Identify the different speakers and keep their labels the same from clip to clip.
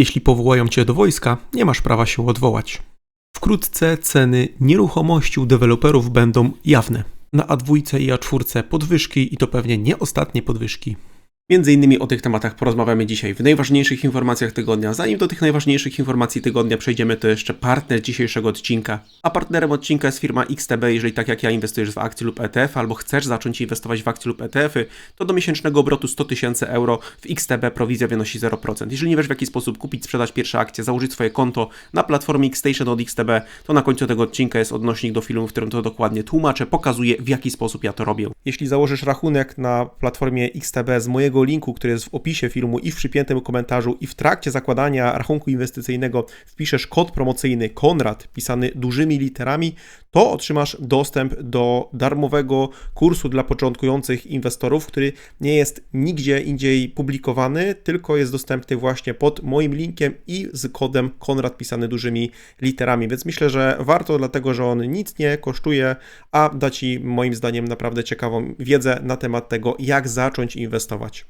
Speaker 1: Jeśli powołają cię do wojska, nie masz prawa się odwołać. Wkrótce ceny nieruchomości u deweloperów będą jawne. Na A2 i A4 podwyżki i to pewnie nie ostatnie podwyżki. Między innymi o tych tematach porozmawiamy dzisiaj w najważniejszych informacjach tygodnia. Zanim do tych najważniejszych informacji tygodnia przejdziemy, to jeszcze partner dzisiejszego odcinka. A partnerem odcinka jest firma XTB. Jeżeli tak jak ja inwestujesz w akcje lub ETF, albo chcesz zacząć inwestować w akcje lub ETF-y, to do miesięcznego obrotu 100 tysięcy euro w XTB prowizja wynosi 0%. Jeżeli nie wiesz w jaki sposób kupić, sprzedać pierwsze akcje, założyć swoje konto na platformie Xstation od XTB, to na końcu tego odcinka jest odnośnik do filmu, w którym to dokładnie tłumaczę, pokazuję w jaki sposób ja to robię. Jeśli założysz rachunek na platformie XTB z mojego linku, który jest w opisie filmu i w przypiętym komentarzu i w trakcie zakładania rachunku inwestycyjnego wpiszesz kod promocyjny Konrad pisany dużymi literami, to otrzymasz dostęp do darmowego kursu dla początkujących inwestorów, który nie jest nigdzie indziej publikowany, tylko jest dostępny właśnie pod moim linkiem i z kodem Konrad pisany dużymi literami. Więc myślę, że warto, dlatego że on nic nie kosztuje, a da Ci moim zdaniem naprawdę ciekawą wiedzę na temat tego, jak zacząć inwestować.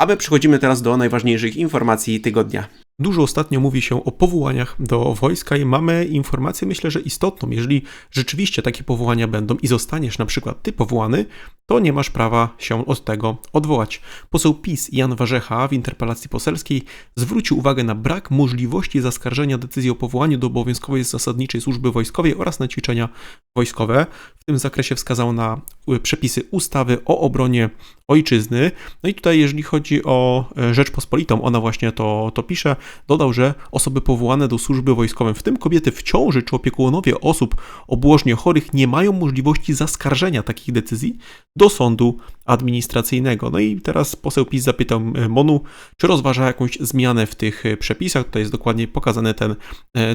Speaker 1: A my przechodzimy teraz do najważniejszych informacji tygodnia. Dużo ostatnio mówi się o powołaniach do wojska i mamy informację, myślę, że istotną. Jeżeli rzeczywiście takie powołania będą i zostaniesz na przykład ty powołany, to nie masz prawa się od tego odwołać. Poseł PiS Jan Warzecha w interpelacji poselskiej zwrócił uwagę na brak możliwości zaskarżenia decyzji o powołaniu do obowiązkowej zasadniczej służby wojskowej oraz na ćwiczenia wojskowe. W tym zakresie wskazał na przepisy ustawy o obronie ojczyzny. No i tutaj, jeżeli chodzi o e, Rzeczpospolitą, ona właśnie to, to pisze, dodał, że osoby powołane do służby wojskowej, w tym kobiety w ciąży czy opiekunowie osób obłożnie chorych, nie mają możliwości zaskarżenia takich decyzji do sądu administracyjnego. No i teraz poseł PiS zapytał e, Monu, czy rozważa jakąś zmianę w tych e, przepisach. Tutaj jest dokładnie pokazany ten,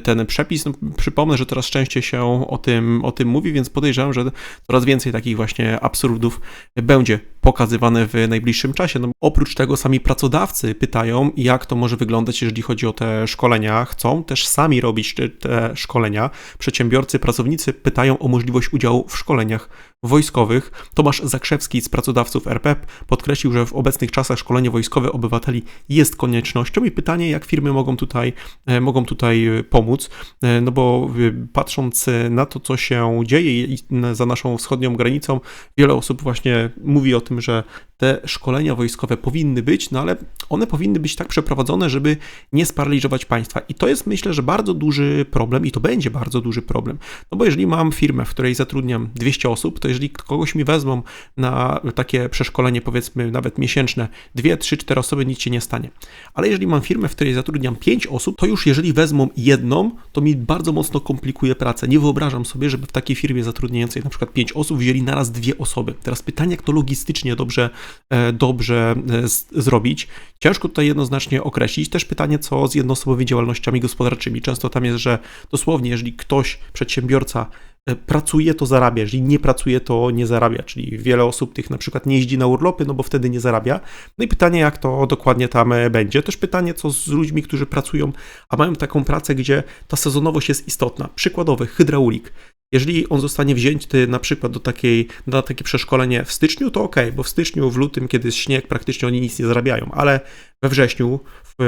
Speaker 1: ten przepis. No, przypomnę, że coraz częściej się o tym, o tym mówi, więc podejrzewam, że coraz więcej takich właśnie absurdów będzie pokazywane w najbliższym czasie. No, oprócz tego sami pracodawcy pytają, jak to może wyglądać, jeżeli chodzi o te szkolenia. Chcą też sami robić te szkolenia. Przedsiębiorcy, pracownicy pytają o możliwość udziału w szkoleniach wojskowych. Tomasz Zakrzewski z pracodawców RPEP podkreślił, że w obecnych czasach szkolenie wojskowe obywateli jest koniecznością i pytanie, jak firmy mogą tutaj, e, mogą tutaj pomóc, e, no bo e, patrząc na to, co się dzieje za naszą wschodnią granicą, wiele osób właśnie mówi o tym, że te szkolenia wojskowe powinny być, no ale one powinny być tak przeprowadzone, żeby nie sparaliżować państwa. I to jest myślę, że bardzo duży problem i to będzie bardzo duży problem. No bo jeżeli mam firmę, w której zatrudniam 200 osób, to jeżeli kogoś mi wezmą na takie przeszkolenie, powiedzmy nawet miesięczne, 2, 3, 4 osoby, nic się nie stanie. Ale jeżeli mam firmę, w której zatrudniam 5 osób, to już jeżeli wezmą jedną, to mi bardzo mocno komplikuje pracę. Nie wyobrażam sobie, żeby w takiej firmie zatrudniającej na przykład 5 osób wzięli naraz dwie osoby. Teraz pytanie, jak to logistycznie dobrze dobrze e, zrobić. Ciężko tutaj jednoznacznie określić. Też pytanie, co z jednoosobowymi działalnościami gospodarczymi. Często tam jest, że dosłownie, jeżeli ktoś, przedsiębiorca, e, pracuje, to zarabia, jeżeli nie pracuje, to nie zarabia, czyli wiele osób tych na przykład nie jeździ na urlopy, no bo wtedy nie zarabia. No i pytanie, jak to dokładnie tam będzie. Też pytanie, co z ludźmi, którzy pracują, a mają taką pracę, gdzie ta sezonowość jest istotna. Przykładowy, hydraulik. Jeżeli on zostanie wzięty na przykład do takiej, na takie przeszkolenie w styczniu, to ok, bo w styczniu, w lutym, kiedy jest śnieg, praktycznie oni nic nie zarabiają, ale we wrześniu, w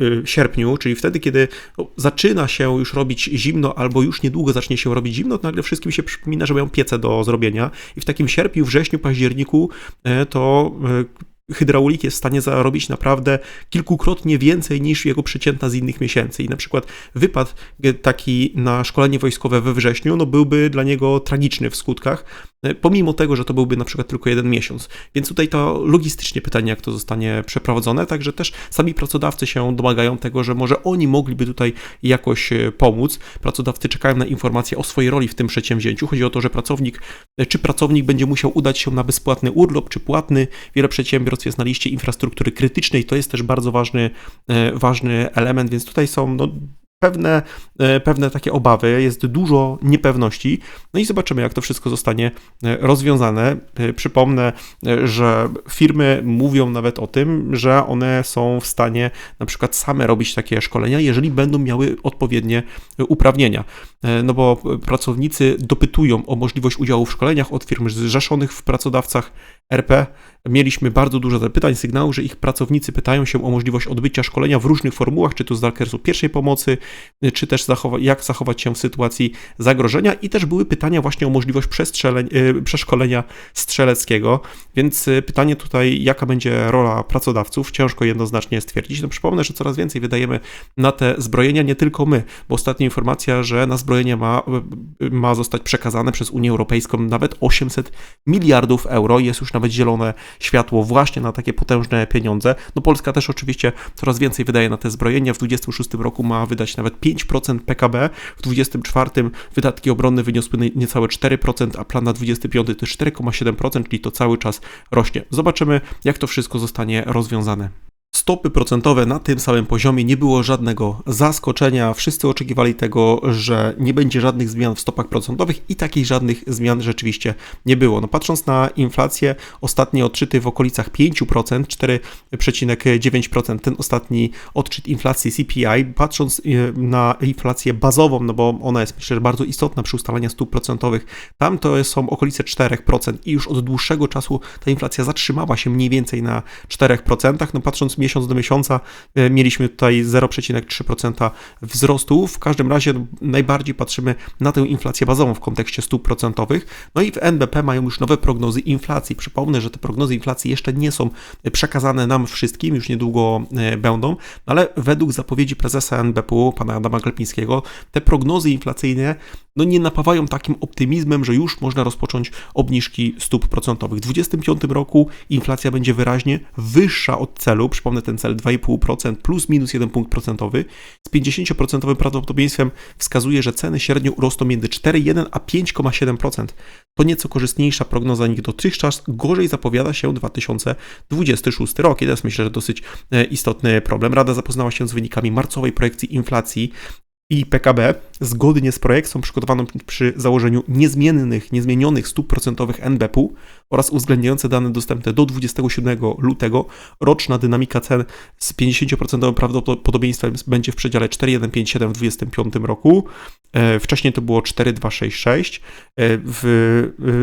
Speaker 1: y, sierpniu, czyli wtedy, kiedy zaczyna się już robić zimno, albo już niedługo zacznie się robić zimno, to nagle wszystkim się przypomina, że mają piece do zrobienia i w takim sierpniu, wrześniu, październiku e, to e, hydraulik jest w stanie zarobić naprawdę kilkukrotnie więcej niż jego przeciętna z innych miesięcy. I na przykład wypad taki na szkolenie wojskowe we wrześniu, no byłby dla niego tragiczny w skutkach, e, pomimo tego, że to byłby na przykład tylko jeden miesiąc. Więc tutaj to logistycznie pytanie, jak to zostanie przeprowadzone, także też sami pracodawcy się domagają tego, że może oni mogliby tutaj jakoś e, pomóc. Pracodawcy czekają na informacje o swojej roli w tym przedsięwzięciu. Chodzi o to, że pracownik, e, czy pracownik będzie musiał udać się na bezpłatny urlop, czy płatny. Wiele przedsiębiorstw jest na liście infrastruktury krytycznej. To jest też bardzo ważny, e, ważny element, więc tutaj są no, pewne, e, pewne takie obawy, jest dużo niepewności. No i zobaczymy, jak to wszystko zostanie e, rozwiązane. E, przypomnę, że firmy mówią nawet o tym, że one są w stanie na przykład same robić takie szkolenia, jeżeli będą miały odpowiednie uprawnienia. No bo pracownicy dopytują o możliwość udziału w szkoleniach od firm zrzeszonych w pracodawcach RP. Mieliśmy bardzo dużo zapytań, sygnałów, że ich pracownicy pytają się o możliwość odbycia szkolenia w różnych formułach, czy to z zakresu pierwszej pomocy, czy też zachowa jak zachować się w sytuacji zagrożenia i też były pytania właśnie o możliwość y, przeszkolenia strzeleckiego, więc y, pytanie tutaj, jaka będzie rola pracodawców, ciężko jednoznacznie stwierdzić. No przypomnę, że coraz więcej wydajemy na te zbrojenia, nie tylko my, bo ostatnia informacja, że na zbrojenie ma, y, ma zostać przekazane przez Unię Europejską nawet 800 miliardów euro, jest już nawet zielone światło właśnie na takie potężne pieniądze. No Polska też oczywiście coraz więcej wydaje na te zbrojenia, w 2026 roku ma wydać nawet 5% PKB, w 2024 wydatki obronne wyniosły niecałe 4%, a plan na 2025 to jest 4,7%, czyli to cały czas rośnie. Zobaczymy, jak to wszystko zostanie rozwiązane stopy procentowe na tym samym poziomie, nie było żadnego zaskoczenia. Wszyscy oczekiwali tego, że nie będzie żadnych zmian w stopach procentowych i takich żadnych zmian rzeczywiście nie było. No patrząc na inflację, ostatni odczyty w okolicach 5%, 4,9%, ten ostatni odczyt inflacji CPI, patrząc y, na inflację bazową, no bo ona jest myślę, że bardzo istotna przy ustalaniu stóp procentowych, tam to są okolice 4% i już od dłuższego czasu ta inflacja zatrzymała się mniej więcej na 4%. No patrząc miesiąc do miesiąca e, mieliśmy tutaj 0,3% wzrostu. W każdym razie najbardziej patrzymy na tę inflację bazową w kontekście stóp procentowych. No i w NBP mają już nowe prognozy inflacji. Przypomnę, że te prognozy inflacji jeszcze nie są przekazane nam wszystkim, już niedługo e, będą, ale według zapowiedzi prezesa NBP, pana Adama Klepińskiego, te prognozy inflacyjne no nie napawają takim optymizmem, że już można rozpocząć obniżki stóp procentowych. W 2025 roku inflacja będzie wyraźnie wyższa od celu. Przypomnę, ten cel 2,5% plus minus 1 punkt procentowy, z 50% prawdopodobieństwem wskazuje, że ceny średnio urosną między 4,1 a 5,7%. To nieco korzystniejsza prognoza niż dotychczas, gorzej zapowiada się 2026 rok. I to jest myślę, że dosyć e, istotny problem. Rada zapoznała się z wynikami marcowej projekcji inflacji i PKB zgodnie z projekcją przygotowaną przy założeniu niezmiennych, niezmienionych stóp procentowych NBP oraz uwzględniające dane dostępne do 27 lutego, roczna dynamika cen z 50% prawdopodobieństwem będzie w przedziale 4,157 w 2025 roku. E, wcześniej to było 4,266, e, w,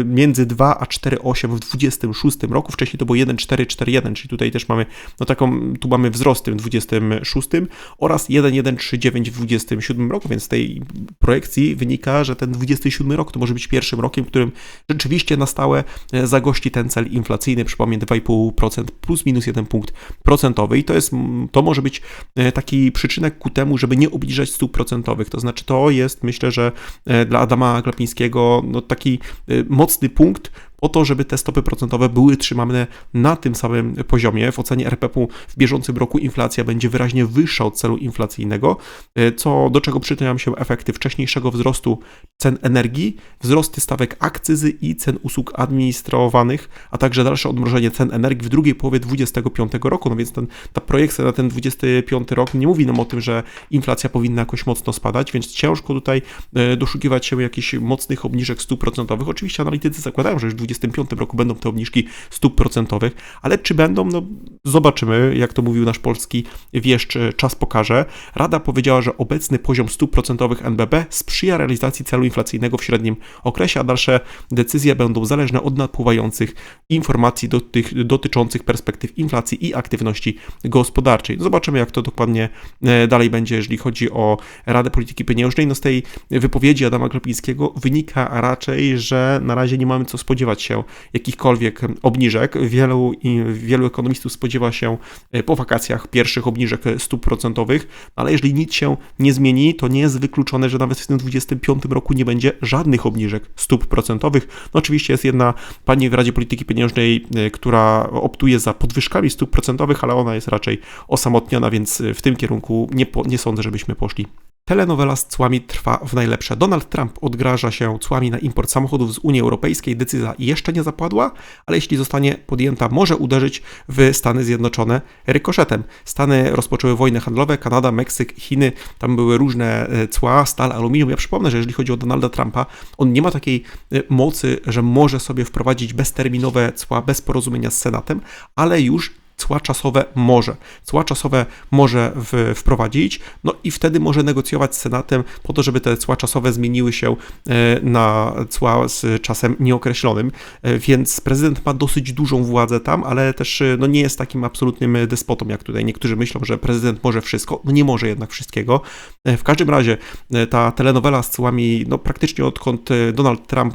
Speaker 1: e, między 2 a 4,8 w 2026 roku. Wcześniej to było 1,441, czyli tutaj też mamy, no taką, tu mamy wzrost w tym 26 oraz 1,139 w 2027 roku, więc z tej projekcji wynika, że ten 27 rok to może być pierwszym rokiem, w którym rzeczywiście na stałe zagości ten cel inflacyjny, przypomnę 2,5% plus minus 1 punkt procentowy. I to jest, to może być e, taki przyczynek ku temu, żeby nie obniżać stóp procentowych, to znaczy to jest myślę, że e, dla Adama Glapińskiego no, taki e, mocny punkt, o to, żeby te stopy procentowe były trzymane na tym samym poziomie. W ocenie RPP w bieżącym roku inflacja będzie wyraźnie wyższa od celu inflacyjnego, e, co do czego przyczyniają się efekty wcześniejszego wzrostu cen energii, wzrosty stawek akcyzy i cen usług administrowanych, a także dalsze odmrożenie cen energii w drugiej połowie 2025 roku. No więc ten, ta projekcja na ten 25 rok nie mówi nam o tym, że inflacja powinna jakoś mocno spadać, więc ciężko tutaj e, doszukiwać się jakichś mocnych obniżek stóp procentowych. Oczywiście analitycy zakładają, że już w 2025 roku będą te obniżki stóp procentowych, ale czy będą, no zobaczymy, jak to mówił nasz polski wieszcz, e, czas pokaże. Rada powiedziała, że obecny poziom stóp procentowych NBP sprzyja realizacji celu inflacyjnego w średnim okresie, a dalsze decyzje będą zależne od napływających informacji dotyczących perspektyw inflacji i aktywności gospodarczej. Zobaczymy, jak to dokładnie e, dalej będzie, jeżeli chodzi o Radę Polityki Pieniężnej. No z tej wypowiedzi Adama Klepińskiego wynika raczej, że na razie nie mamy co spodziewać się jakichkolwiek obniżek. Wielu, wielu ekonomistów spodziewa się e, po wakacjach pierwszych obniżek stóp procentowych, ale jeżeli nic się nie zmieni, to nie jest wykluczone, że nawet w tym 2025 roku nie będzie żadnych obniżek stóp procentowych. No oczywiście jest jedna pani w Radzie Polityki Pieniężnej, e, która optuje za podwyżkami stóp procentowych, ale ona jest raczej osamotniona, więc w tym kierunku nie, po, nie sądzę, żebyśmy poszli. Telenowela z cłami trwa w najlepsze. Donald Trump odgraża się cłami na import samochodów z Unii Europejskiej. Decyzja jeszcze nie zapadła, ale jeśli zostanie podjęta, może uderzyć w Stany Zjednoczone rykoszetem. Stany rozpoczęły wojny handlowe, Kanada, Meksyk, Chiny, tam były różne e, cła, stal, aluminium. Ja przypomnę, że jeżeli chodzi o Donalda Trumpa, on nie ma takiej e, mocy, że może sobie wprowadzić bezterminowe cła bez porozumienia z Senatem, ale już cła czasowe może. Cła czasowe może w, wprowadzić, no i wtedy może negocjować z Senatem po to, żeby te cła czasowe zmieniły się e, na cła z czasem nieokreślonym, e, więc prezydent ma dosyć dużą władzę tam, ale też e, no, nie jest takim absolutnym despotą, jak tutaj niektórzy myślą, że prezydent może wszystko, no nie może jednak wszystkiego. W każdym razie ta telenowela z cłami, no praktycznie odkąd Donald Trump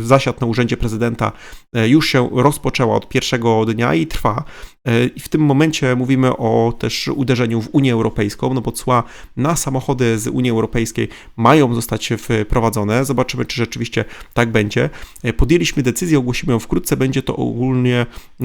Speaker 1: zasiadł na urzędzie prezydenta, już się rozpoczęła od pierwszego dnia i trwa. E, I w tym momencie mówimy o też uderzeniu w Unię Europejską, no bo cła na samochody z Unii Europejskiej mają zostać wprowadzone. Zobaczymy, czy rzeczywiście tak będzie. E, podjęliśmy decyzję, ogłosimy ją wkrótce. Będzie to ogólnie e,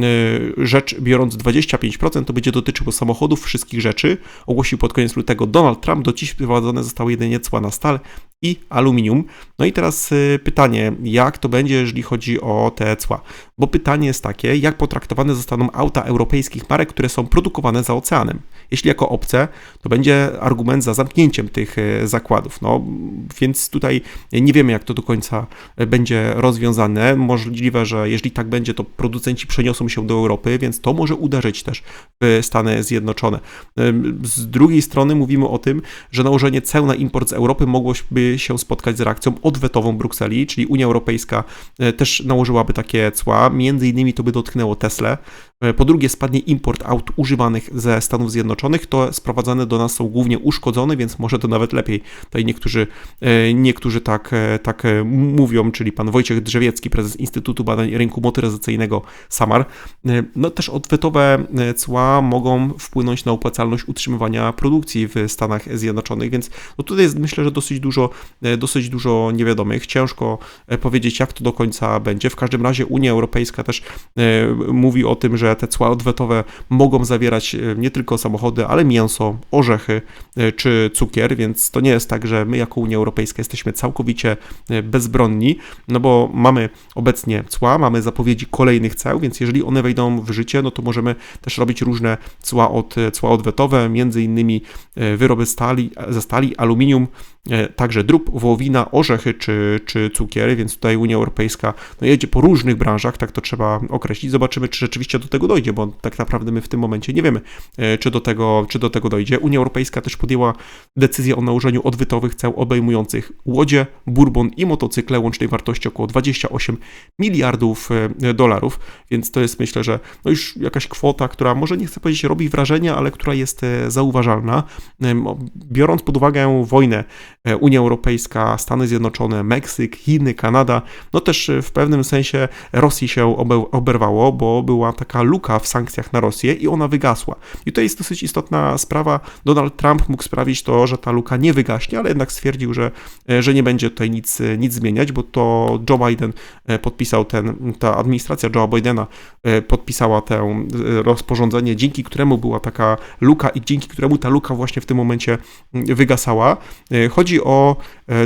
Speaker 1: rzecz biorąc 25%, to będzie dotyczyło samochodów, wszystkich rzeczy. Ogłosił pod koniec lutego Donald Trump. Do dziś wprowadzone zostały jedynie cła na stal i aluminium. No i teraz pytanie, jak to będzie, jeżeli chodzi o te cła? Bo pytanie jest takie, jak potraktowane zostaną auta europejskich marek, które są produkowane za oceanem. Jeśli jako obce, to będzie argument za zamknięciem tych e, zakładów. No, więc tutaj nie wiemy, jak to do końca będzie rozwiązane. Możliwe, że jeżeli tak będzie, to producenci przeniosą się do Europy, więc to może uderzyć też w Stany Zjednoczone. Z drugiej strony mówimy o tym, że nałożenie ceł na import z Europy mogłoby się spotkać z reakcją odwetową Brukseli, czyli Unia Europejska e, też nałożyłaby takie cła. Między innymi to by dotknęło Tesla, po drugie, spadnie import aut używanych ze Stanów Zjednoczonych. To sprowadzane do nas są głównie uszkodzone, więc może to nawet lepiej. Tutaj niektórzy, e, niektórzy tak, e, tak mówią, czyli pan Wojciech Drzewiecki, prezes Instytutu Badań Rynku Motoryzacyjnego SAMAR. No też odwetowe cła mogą wpłynąć na opłacalność utrzymywania produkcji w Stanach Zjednoczonych, więc no tutaj jest myślę, że dosyć dużo, dosyć dużo niewiadomych. Ciężko powiedzieć, jak to do końca będzie. W każdym razie Unia Europejska też mówi o tym, że te cła odwetowe mogą zawierać e, nie tylko samochody, ale mięso, orzechy e, czy cukier, więc to nie jest tak, że my jako Unia Europejska jesteśmy całkowicie e, bezbronni, no bo mamy obecnie cła, mamy zapowiedzi kolejnych ceł, więc jeżeli one wejdą w życie, no to możemy też robić różne cła, od, cła odwetowe, między innymi wyroby stali, ze stali, aluminium, także drób, wołowina, orzechy czy, czy cukiery, więc tutaj Unia Europejska no, jedzie po różnych branżach, tak to trzeba określić. Zobaczymy, czy rzeczywiście do tego dojdzie, bo tak naprawdę my w tym momencie nie wiemy, e, czy do tego, czy do tego dojdzie. Unia Europejska też podjęła decyzję o nałożeniu odwytowych ceł obejmujących łodzie, bourbon i motocykle łącznej wartości około 28 miliardów e, dolarów, więc to jest myślę, że no już jakaś kwota, która może nie chcę powiedzieć robi wrażenie, ale która jest e, zauważalna. Biorąc pod uwagę wojnę Unia Europejska, Stany Zjednoczone, Meksyk, Chiny, Kanada, no też w pewnym sensie Rosji się oberwało, bo była taka luka w sankcjach na Rosję i ona wygasła. I to jest dosyć istotna sprawa. Donald Trump mógł sprawić to, że ta luka nie wygaśnie, ale jednak stwierdził, że, e, że nie będzie tutaj nic, e, nic zmieniać, bo to Joe Biden e, podpisał ten, ta administracja Joe Bidena podpisała to rozporządzenie, dzięki któremu była taka luka i dzięki któremu ta luka właśnie w tym momencie wygasała. Chodzi o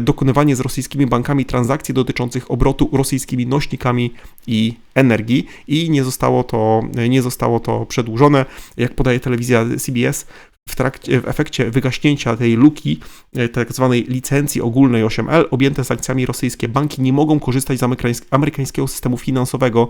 Speaker 1: dokonywanie z rosyjskimi bankami transakcji dotyczących obrotu rosyjskimi nośnikami i energii i nie zostało to, nie zostało to przedłużone. Jak podaje telewizja CBS, w, trakcie, w efekcie wygaśnięcia tej luki, e, tak zwanej licencji ogólnej 8L, objęte sankcjami rosyjskie banki nie mogą korzystać z amerykańskiego systemu finansowego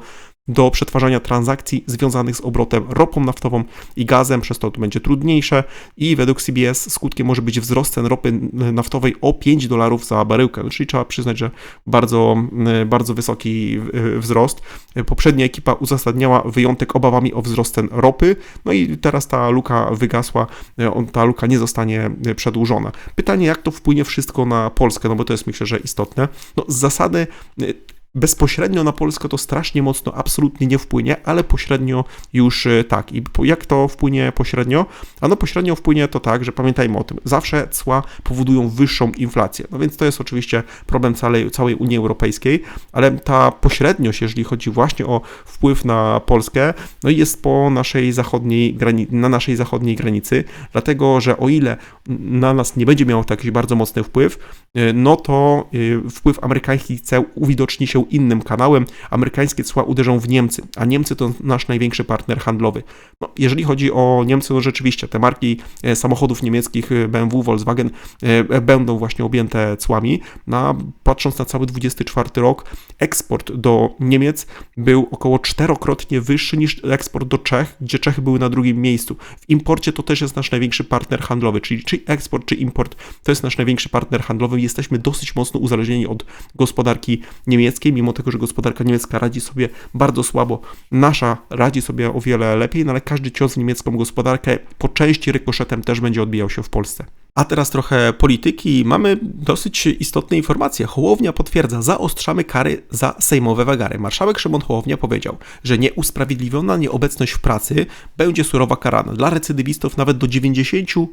Speaker 1: do przetwarzania transakcji związanych z obrotem ropą naftową i gazem, przez to to będzie trudniejsze i według CBS skutkiem może być wzrost cen ropy naftowej o 5 dolarów za baryłkę, czyli trzeba przyznać, że bardzo, e, bardzo wysoki e, wzrost. Poprzednia ekipa uzasadniała wyjątek obawami o wzrost cen ropy, no i teraz ta luka wygasła, e, ta luka nie zostanie przedłużona. Pytanie, jak to wpłynie wszystko na Polskę, no bo to jest myślę, że istotne. No z zasady bezpośrednio na Polskę to strasznie mocno absolutnie nie wpłynie, ale pośrednio już e, tak. I jak to wpłynie pośrednio? Ano pośrednio wpłynie to tak, że pamiętajmy o tym, zawsze cła powodują wyższą inflację. No więc to jest oczywiście problem całej, całej Unii Europejskiej, ale ta pośredniość, jeżeli chodzi właśnie o wpływ na Polskę, no jest po naszej zachodniej granicy, na naszej zachodniej granicy, dlatego że o ile na nas nie będzie miał to jakiś bardzo mocny wpływ, e, no to e, wpływ amerykańskich ceł uwidoczni się innym kanałem. Amerykańskie cła uderzą w Niemcy, a Niemcy to nasz największy partner handlowy. No, jeżeli chodzi o Niemcy, no rzeczywiście te marki e, samochodów niemieckich BMW, Volkswagen będą właśnie objęte cłami. No, patrząc na cały 24 rok, eksport do Niemiec był około czterokrotnie wyższy niż eksport do Czech, gdzie Czechy były na drugim miejscu. W imporcie to też jest nasz największy partner handlowy, czyli czy eksport, czy import to jest nasz największy partner handlowy. Jesteśmy dosyć mocno uzależnieni od gospodarki niemieckiej, mimo tego, że gospodarka niemiecka radzi sobie bardzo słabo. Nasza radzi sobie o wiele lepiej, no ale każdy cios w niemiecką gospodarkę po części rykoszetem też będzie odbijał się w Polsce. A teraz trochę polityki. Mamy dosyć istotne informacje. Hołownia potwierdza, zaostrzamy kary za sejmowe wagary. Marszałek Szymon Hołownia powiedział, że nieusprawiedliwiona nieobecność w pracy będzie surowa karana. Dla recydywistów nawet do 90%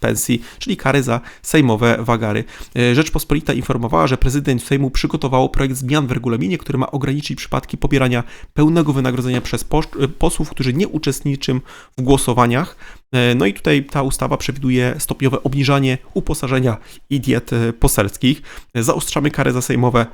Speaker 1: pensji, czyli kary za sejmowe wagary. E, Rzeczpospolita informowała, że prezydent Sejmu przygotowało projekt zmian w regulaminie, który ma ograniczyć przypadki pobierania pełnego wynagrodzenia przez e, posłów, którzy nie uczestniczą w głosowaniach. E, no i tutaj ta ustawa przewiduje stopniowe obniżanie uposażenia i diet e, poselskich. Zaostrzamy kary za sejmowe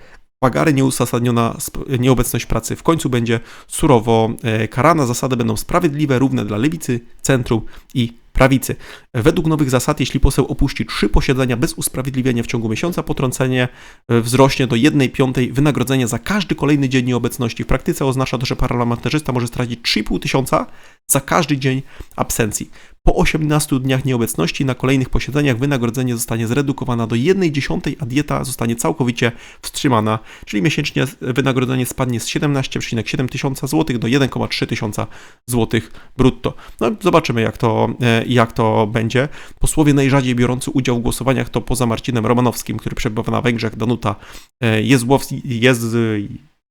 Speaker 1: Wagary nieuzasadniona nieobecność pracy w końcu będzie surowo e, karana. Zasady będą sprawiedliwe, równe dla lewicy, centrum i prawicy. Według nowych zasad, jeśli poseł opuści trzy posiedzenia bez usprawiedliwienia w ciągu miesiąca, potrącenie e, wzrośnie do 1 piątej wynagrodzenia za każdy kolejny dzień nieobecności. W praktyce oznacza to, że parlamentarzysta może stracić 3,5 tysiąca za każdy dzień absencji. Po 18 dniach nieobecności na kolejnych posiedzeniach wynagrodzenie zostanie zredukowane do 1 dziesiątej, a dieta zostanie całkowicie wstrzymana, czyli miesięcznie wynagrodzenie spadnie z 17,7 tysiąca złotych do 1,3 tysiąca złotych brutto. No zobaczymy jak to, e, jak to będzie. Posłowie najrzadziej biorący udział w głosowaniach to poza Marcinem Romanowskim, który przebywa na Węgrzech, Danuta e, Jezłowski, jest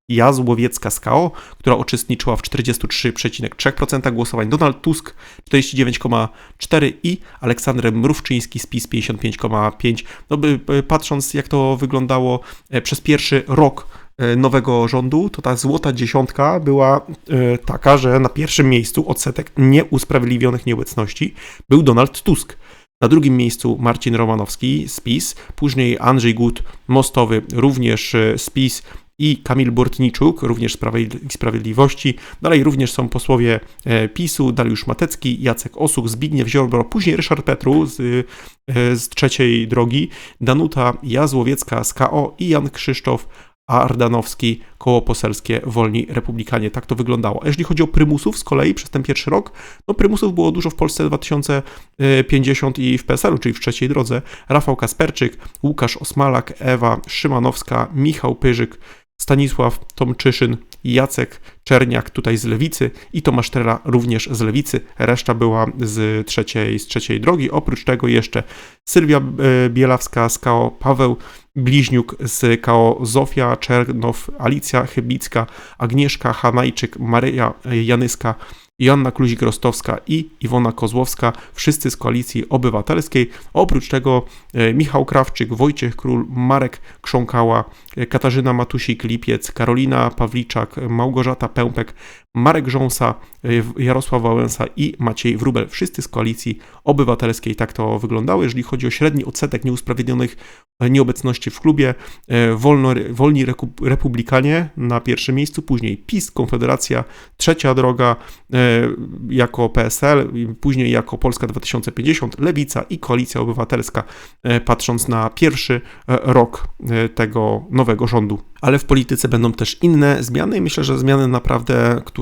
Speaker 1: Jazłowiecka z KO, która uczestniczyła w 43,3% głosowań, Donald Tusk 49,4% i Aleksander Mrówczyński z PiS 55,5%. No, patrząc jak to wyglądało e, przez pierwszy rok e, nowego rządu, to ta złota dziesiątka była e, taka, że na pierwszym miejscu odsetek nieusprawiedliwionych nieobecności był Donald Tusk. Na drugim miejscu Marcin Romanowski z PiS, później Andrzej Gut, Mostowy, również z PiS i Kamil Bortniczuk, również z Sprawiedliwości. Dalej również są posłowie e, PiSu, Dariusz Matecki, Jacek Osuch, Zbigniew Ziobro, później Ryszard Petru z, e, z trzeciej drogi, Danuta Jazłowiecka z KO i Jan Krzysztof Ardanowski, koło poselskie Wolni Republikanie. Tak to wyglądało. A jeżeli chodzi o prymusów z kolei przez ten pierwszy rok, no prymusów było dużo w Polsce 2050 i w PSL-u, czyli w trzeciej drodze. Rafał Kasperczyk, Łukasz Osmalak, Ewa Szymanowska, Michał Pyżyk, Stanisław Tomczyszyn, Jacek Czerniak tutaj z Lewicy i Tomasz Trela również z Lewicy. Reszta była z trzeciej, z trzeciej drogi. Oprócz tego jeszcze Sylwia e, Bielawska z KO, Paweł Bliźniuk z KO, Zofia Czernow, Alicja Chybicka, Agnieszka Hanajczyk, Maryja Janyska, Joanna Kluzik-Rostowska i Iwona Kozłowska, wszyscy z Koalicji Obywatelskiej. Oprócz tego e, Michał Krawczyk, Wojciech Król, Marek Krząkała, e, Katarzyna Matusik-Lipiec, Karolina Pawliczak, Małgorzata Pępek, Marek Rząsa, e, Jarosław Wałęsa i Maciej Wrubel. Wszyscy z Koalicji Obywatelskiej tak to wyglądało. Jeżeli chodzi o średni odsetek nieusprawiednionych nieobecności w klubie, Wolno, Wolni Republikanie na pierwszym miejscu, później PiS, Konfederacja, Trzecia Droga, jako PSL, później jako Polska 2050, Lewica i Koalicja Obywatelska, e, patrząc na pierwszy e, rok e, tego nowego rządu. Ale w polityce będą też inne zmiany i myślę, że zmiany naprawdę, które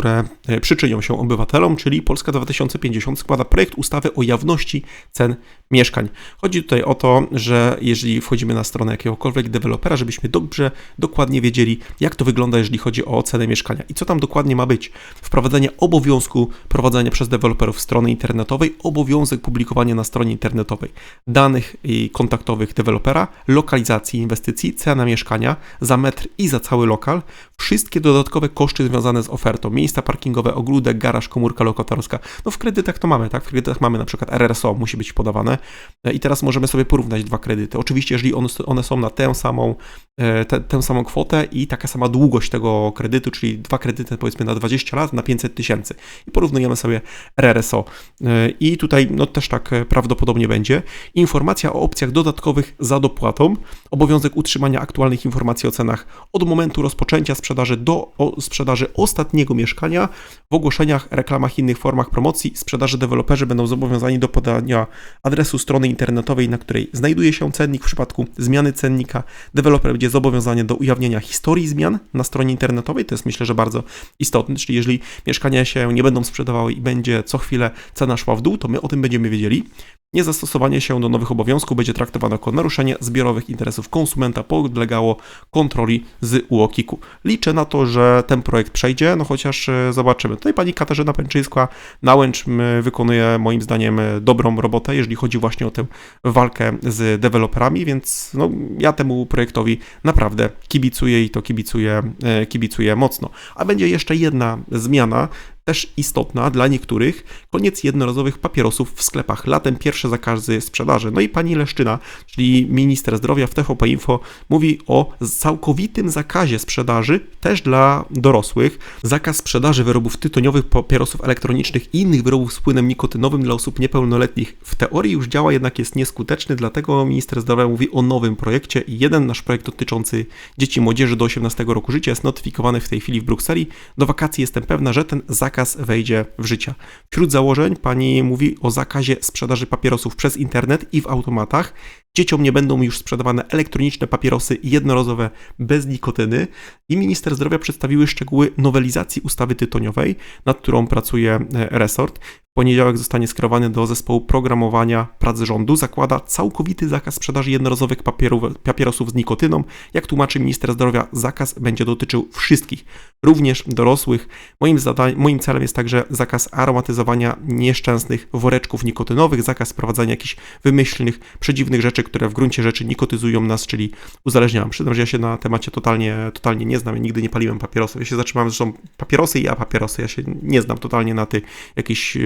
Speaker 1: przyczynią się obywatelom, czyli Polska 2050 składa projekt ustawy o jawności cen mieszkań. Chodzi tutaj o to, że jeżeli wchodzimy na stronę jakiegokolwiek dewelopera, żebyśmy dobrze, dokładnie wiedzieli, jak to wygląda, jeżeli chodzi o cenę mieszkania i co tam dokładnie ma być. Wprowadzenie obowiązku prowadzenia przez deweloperów strony internetowej, obowiązek publikowania na stronie internetowej danych kontaktowych dewelopera, lokalizacji inwestycji, cena mieszkania za metr i za cały lokal, wszystkie dodatkowe koszty związane z ofertą, miejsca parkingowe, ogródek, garaż, komórka lokatorska. No w kredytach to mamy, tak? W kredytach mamy na przykład RRSO, musi być podawane e, i teraz możemy sobie porównać dwa kredyty. Oczywiście, jeżeli one, są na tę samą, e, te, tę samą kwotę i taka sama długość tego kredytu, czyli dwa kredyty powiedzmy na 20 lat, na 500 tysięcy i porównujemy sobie RRSO. E, I tutaj no też tak prawdopodobnie będzie. Informacja o opcjach dodatkowych za dopłatą, obowiązek utrzymania aktualnych informacji o cenach od momentu rozpoczęcia sprzedaży do sprzedaży ostatniego mieszkania. W ogłoszeniach, reklamach innych formach promocji sprzedaży deweloperzy będą zobowiązani do podania adresu strony internetowej, na której znajduje się cennik. W przypadku zmiany cennika deweloper będzie zobowiązany do ujawnienia historii zmian na stronie internetowej. To jest myślę, że bardzo istotne, czyli jeżeli mieszkania się nie będą sprzedawały i będzie co chwilę cena szła w dół, to my o tym będziemy wiedzieli. Niezastosowanie się do nowych obowiązków będzie traktowane jako naruszenie zbiorowych interesów konsumenta, podlegało kontroli z UOKiK-u. Liczę na to, że ten projekt przejdzie, no chociaż e, zobaczymy. Tutaj pani Katarzyna Pęczyńska Nałęcz wykonuje moim zdaniem e, dobrą robotę, jeżeli chodzi właśnie o tę walkę z deweloperami, więc no, ja temu projektowi naprawdę kibicuję i to kibicuję, e, kibicuję mocno. A będzie jeszcze jedna zmiana, też istotna dla niektórych, koniec jednorazowych papierosów w sklepach. Latem pierwsze zakazy sprzedaży. No i pani Leszczyna, czyli minister zdrowia w TVP Info, mówi o całkowitym zakazie sprzedaży też dla dorosłych. Zakaz sprzedaży wyrobów tytoniowych, papierosów elektronicznych i innych wyrobów z płynem nikotynowym dla osób niepełnoletnich w teorii już działa, jednak jest nieskuteczny, dlatego minister zdrowia mówi o nowym projekcie jeden nasz projekt dotyczący dzieci i młodzieży do 18 roku życia jest notyfikowany w tej chwili w Brukseli. Do wakacji jestem pewna, że ten zakaz zakaz wejdzie w życie. Wśród założeń pani mówi o zakazie sprzedaży papierosów przez internet i w automatach. Dzieciom nie będą już sprzedawane elektroniczne papierosy jednorazowe bez nikotyny i minister zdrowia przedstawiły szczegóły nowelizacji ustawy tytoniowej, nad którą pracuje e, resort poniedziałek zostanie skierowany do zespołu programowania prac rządu. Zakłada całkowity zakaz sprzedaży jednorazowych papierów, papierosów z nikotyną. Jak tłumaczy minister zdrowia, zakaz będzie dotyczył wszystkich, również dorosłych. Moim, zadań, moim celem jest także zakaz aromatyzowania nieszczęsnych woreczków nikotynowych, zakaz wprowadzania jakichś wymyślnych, przedziwnych rzeczy, które w gruncie rzeczy nikotyzują nas, czyli uzależniają. Przyznam, że ja się na temacie totalnie, totalnie nie znam, ja nigdy nie paliłem papierosów. Ja się zatrzymałem, zresztą papierosy i ja papierosy. Ja się nie znam totalnie na tych jakichś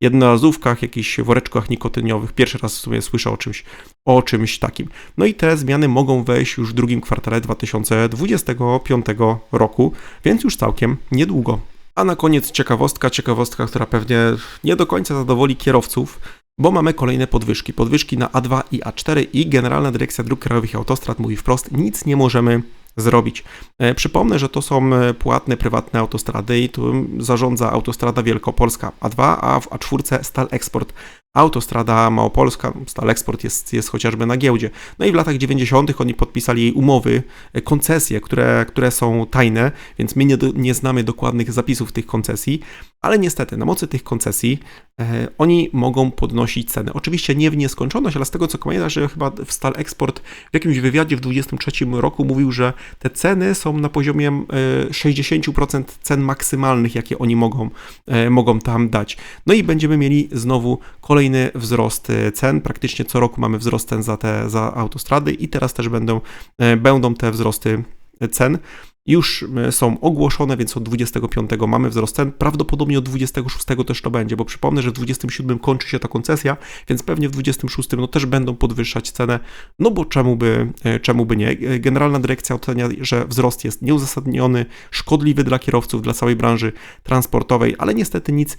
Speaker 1: jednorazówkach, jakichś woreczkach nikotyniowych. Pierwszy raz w sumie słyszę o czymś, o czymś takim. No i te zmiany mogą wejść już w drugim kwartale 2025 roku, więc już całkiem niedługo. A na koniec ciekawostka, ciekawostka, która pewnie nie do końca zadowoli kierowców, bo mamy kolejne podwyżki. Podwyżki na A2 i A4 i Generalna Dyrekcja Dróg Krajowych i Autostrad mówi wprost, nic nie możemy zrobić. E, przypomnę, że to są e, płatne, prywatne autostrady i tu zarządza autostrada Wielkopolska A2, a w A4 Stal Export Autostrada Małopolska, Stal Export jest, jest chociażby na giełdzie. No i w latach 90. oni podpisali jej umowy, e, koncesje, które, które są tajne, więc my nie, nie znamy dokładnych zapisów tych koncesji, ale niestety na mocy tych koncesji e, oni mogą podnosić ceny. Oczywiście nie w nieskończoność, ale z tego co pamiętam, że chyba w Stal Export w jakimś wywiadzie w 2023 roku mówił, że te ceny są na poziomie e, 60% cen maksymalnych, jakie oni mogą, e, mogą tam dać. No i będziemy mieli znowu kolejne kolejny wzrost e, cen. Praktycznie co roku mamy wzrost cen za te za autostrady i teraz też będą, e, będą te wzrosty cen już e, są ogłoszone, więc od 25 mamy wzrost cen. Prawdopodobnie od 26 też to będzie, bo przypomnę, że w 27 kończy się ta koncesja, więc pewnie w 26 no też będą podwyższać cenę, no bo czemu by, e, czemu by nie. E, Generalna dyrekcja ocenia, że wzrost jest nieuzasadniony, szkodliwy dla kierowców, dla całej branży transportowej, ale niestety nic,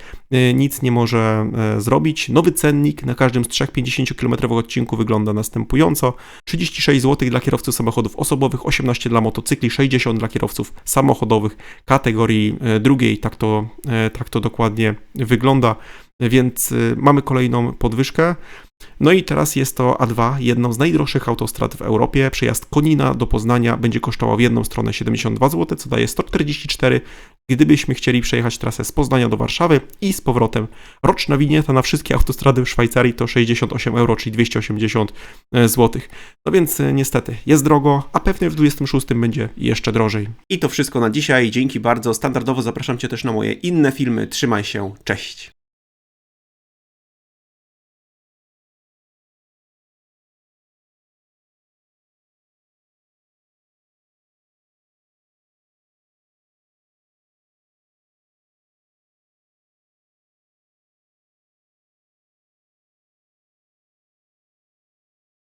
Speaker 1: nic nie może zrobić. Nowy cennik na każdym z 3 50 km odcinku wygląda następująco. 36 zł dla kierowców samochodów osobowych, 18 dla motocykli, 60 dla kierowców samochodowych kategorii e, drugiej. Tak to, e, tak to dokładnie wygląda. Więc e, mamy kolejną podwyżkę. No i teraz jest to A2, jedną z najdroższych autostrad w Europie. Przejazd Konina do Poznania będzie kosztował w jedną stronę 72 zł, co daje 144. Gdybyśmy chcieli przejechać trasę z Poznania do Warszawy i z powrotem, roczna winieta na wszystkie autostrady w Szwajcarii to 68 euro, czyli 280 zł. No więc e, niestety jest drogo, a pewnie w 26 będzie jeszcze drożej. I to wszystko na dzisiaj. Dzięki bardzo. Standardowo zapraszam Cię też na moje inne filmy. Trzymaj się. Cześć.